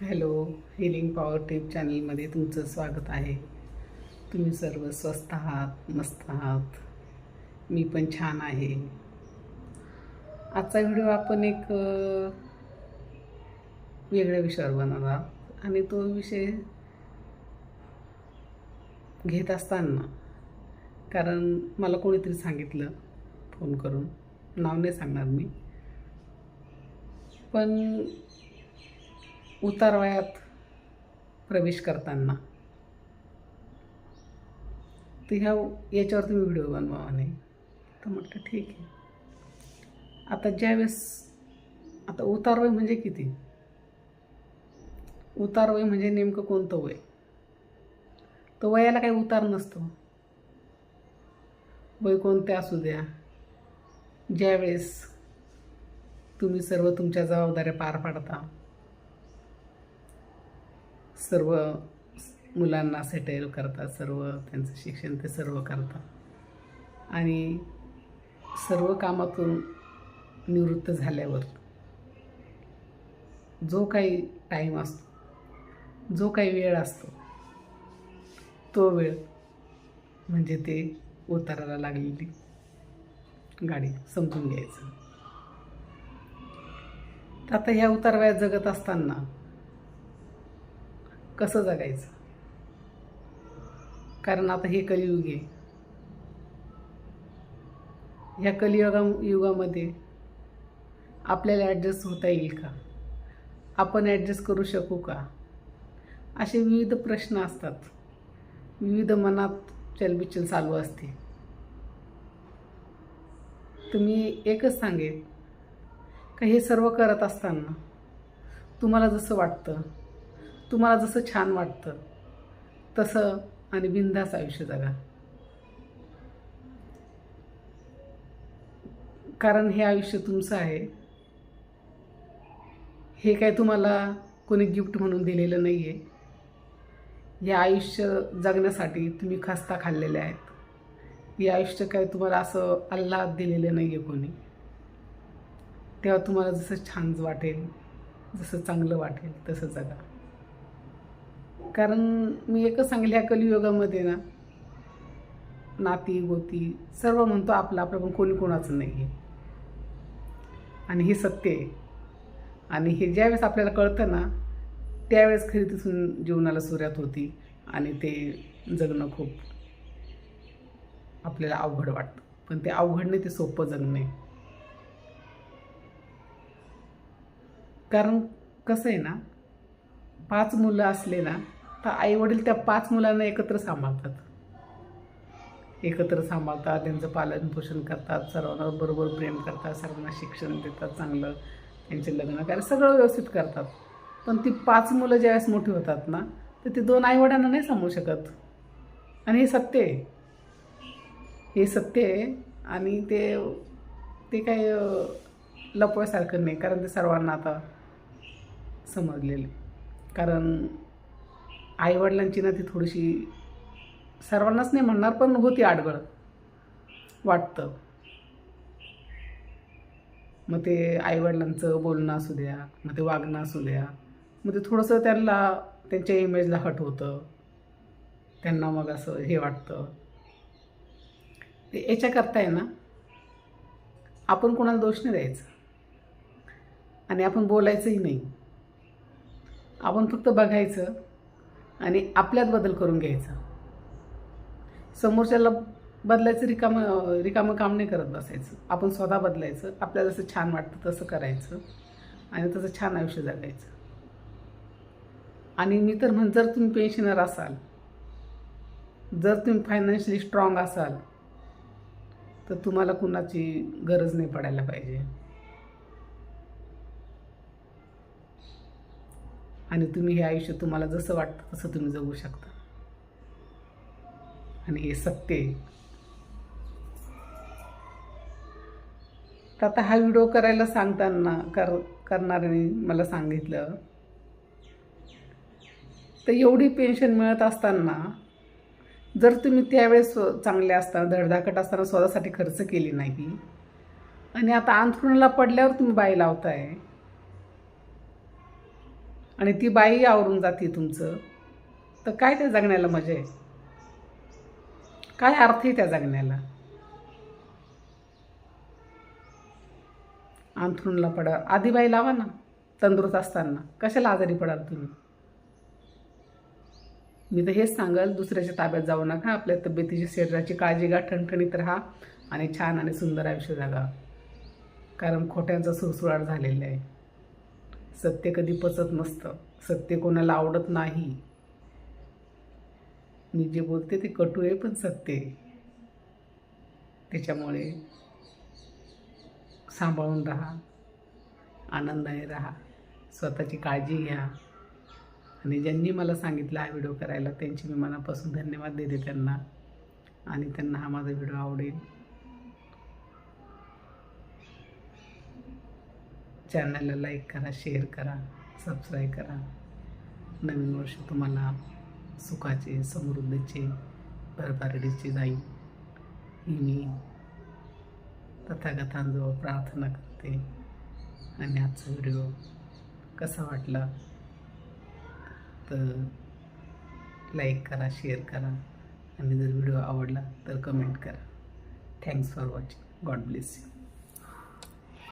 Hello healing power tip चॅनलमध्ये तुमचं स्वागत आहे. तुम्ही सर्व स्वस्त आहात मस्त आहात. मी पण छान आहे. आजचा व्हिडिओ आपण एक वेगळ्या विषयावर बनवणार आहोत. आणि तो विषय घेत असताना कारण मला कोणीतरी सांगितलं फोन करून. नाव नाही सांगणार मी. पण उतार वयात प्रवेश करताना. तर ह्या याच्यावर तुम्ही व्हिडिओ बनवा नाही तर म्हटलं ठीक आहे. आता ज्यावेळेस आता उतारवय म्हणजे किती? उतारवय म्हणजे नेमकं कोणतं वय? तर वयाला काही उतार नसतो. वय कोणते असू द्या. ज्यावेळेस तुम्ही सर्व तुमच्या जबाबदाऱ्या पार पाडता. सर्व मुलांना सेटल करतात सर्व त्यांचं शिक्षण ते सर्व करतात. आणि सर्व कामातून निवृत्त झाल्यावर जो काही टाईम असतो जो काही वेळ असतो तो वेळ म्हणजे ते उताराला लागलेली गाडी समजून घ्यायचं. तर आता ह्या उतारवयात जगत असताना कसं जगायचं? कारण आता हे कलियुग आहे. ह्या कलियुगा युगामध्ये आपल्याला ॲडजस्ट होता येईल का? आपण ॲडजस्ट करू शकू का? असे विविध प्रश्न असतात. विविध मनात चलबिचल चालू असते. तुम्ही एकच सांगेल का हे सर्व करत असताना तुम्हाला जसं वाटतं तुम्हाला जसं छान वाटतं तसं आणि बिंदास आयुष्य जगा. कारण हे आयुष्य तुमचं आहे. हे काय तुम्हाला कोणी गिफ्ट म्हणून दिलेलं नाही आहे हे आयुष्य जगण्यासाठी तुम्ही खस्ता खाल्लेले आहेत. हे आयुष्य काय तुम्हाला असं आल्हाद दिलेलं नाही आहे कोणी. तेव्हा तुम्हाला जसं छान वाटेल जसं चांगलं वाटेल तसं जगा. कारण मी एकच सांगेल ह्या कलियुगामध्ये ना नाती गोती सर्व म्हणतो आपलं आपलं पण कोणी कोणाचं नाही आहे आणि हे सत्य आहे. आणि हे ज्यावेळेस आपल्याला कळतं ना त्यावेळेस खरी तिथून जीवनाला सुरुवात होती आणि ते जगणं खूप आपल्याला अवघड वाटतं. पण ते अवघड नाही ते सोपं जगणं आहे. कारण कसं आहे ना पाच मुलं असले ना तर आईवडील त्या पाच मुलांना एकत्र सांभाळतात. एकत्र सांभाळतात त्यांचं पालनपोषण करतात सर्वांना बरोबर प्रेम करतात सर्वांना शिक्षण देतात चांगलं त्यांचे लग्न काय सगळं व्यवस्थित करतात. पण ती पाच मुलं ज्यावेळेस मोठी होतात ना तर ती दोन आईवडिलांना नाही सांभाळू शकत. आणि हे सत्य आहे. हे सत्य आहे आणि ते ते काही लपवायसारखं नाही कारण ते सर्वांना आता समजलेलं कारण आईवडिलांची ना ती थोडीशी सर्वांनाच नाही म्हणणार पण होती आडगळ वाटतं. मग ते आईवडिलांचं बोलणं असू द्या मग ते वागणं असू द्या मग ते थोडंसं त्यांना त्यांच्या इमेजला हट होतं त्यांना मग असं हे वाटतं. ते याच्याकरता आहे ना आपण कोणाला दोष नाही द्यायचा. आणि आपण बोलायचंही नाही. आपण फक्त बघायचं आणि आपल्यात बदल करून घ्यायचा. समोरच्याला बदलायचं रिकामं रिकामं काम नाही करत बसायचं. आपण स्वतः बदलायचं आपल्याला जसं छान वाटतं तसं करायचं आणि तसं छान आयुष्य जगायचं. आणि मी तर म्हण जर तुम्ही पेन्शनर असाल जर तुम्ही फायनान्शियली स्ट्रॉंग असाल तर तुम्हाला कुणाची गरज नाही पडायला पाहिजे. आणि तुम्ही हे आयुष्य तुम्हाला जसं वाटतं तसं तुम्ही जगू शकता. आणि हे सत्य आहे. तर आता हा व्हिडिओ करायला सांगताना कर करणाऱ्याने मला सांगितलं तर एवढी पेन्शन मिळत असताना जर तुम्ही त्यावेळेस स्व चांगले असताना धडधाकट असताना स्वतःसाठी खर्च केली नाही आणि आता अंथरुणाला पडल्यावर तुम्ही बाई लावताय आणि ती बाई आवरून जाते तुमचं. तर काय त्या जगण्याला मजा आहे? काय अर्थ आहे त्या जगण्याला? अंथरूणला पडा. आधी बाई लावा ना तंदुरुस्त असताना. कशाला आजारी पडाल तुम्ही? मी तर हेच सांगाल दुसऱ्याच्या ताब्यात जाऊ नका. आपल्या तब्येतीची शरीराची काळजी घ्या ठणठणीत राहा आणि छान आणि सुंदर आयुष्य जगा. कारण खोट्यांचा सुरसुराट झालेला आहे. सत्य कधी पचत नसतं. सत्य कोणाला आवडत नाही. मी जे बोलते ते कटू आहे पण सत्य आहे. त्याच्यामुळे सांभाळून राहा. आनंदाने राहा. स्वतःची काळजी घ्या. आणि ज्यांनी मला सांगितलं हा व्हिडिओ करायला त्यांची मी मनापासून धन्यवाद देते त्यांना. आणि त्यांना हा माझा व्हिडिओ आवडेल. चॅनलला लाईक करा शेअर करा सबस्क्राईब करा. नवीन वर्ष तुम्हाला सुखाचे समृद्धीचे भरभरडीचे जाईल. ही मी तथागतांजवळ प्रार्थना करते. आणि आजचा व्हिडिओ कसा वाटला? तर लाईक करा शेअर करा. आणि जर व्हिडिओ आवडला तर कमेंट करा. Thanks for watching God bless you